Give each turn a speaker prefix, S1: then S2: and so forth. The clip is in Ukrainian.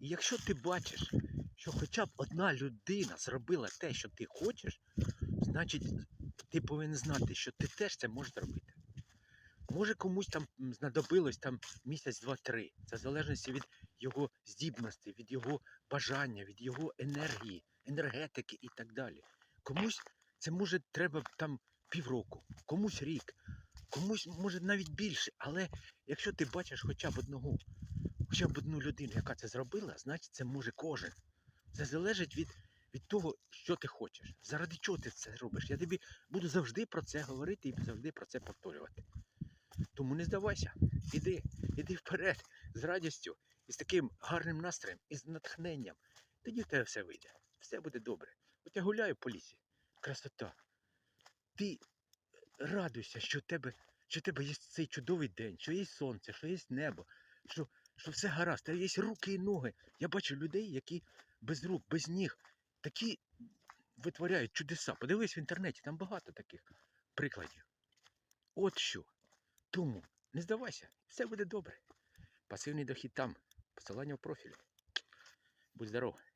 S1: І якщо ти бачиш, що хоча б одна людина зробила те, що ти хочеш, значить ти повинен знати, що ти теж це можеш зробити. Може комусь там знадобилось там місяць, два-три. Це в залежності від його здібності, від його бажання, від його енергії, енергетики і так далі. Комусь це може треба там півроку, комусь рік, комусь може навіть більше. Але якщо ти бачиш хоча б одного, хоча б одну людину, яка це зробила, значить це може кожен. Це залежить від, від того, що ти хочеш. Заради чого ти це робиш? Я тобі буду завжди про це говорити і завжди про це повторювати. Тому не здавайся, іди, іди вперед з радістю, і з таким гарним настроєм, і з натхненням. Тоді в тебе все вийде, все буде добре. От я гуляю по лісі, красота. Ти радуйся, що в тебе, що в тебе є цей чудовий день, що є сонце, що є небо, що, що все гаразд, там є руки і ноги. Я бачу людей, які без рук, без ніг, такі витворяють чудеса. Подивись в інтернеті, там багато таких прикладів. От що. Тому не здавайся, все буде добре. Пасивний дохід там. Посилання в профілі. Будь здоров.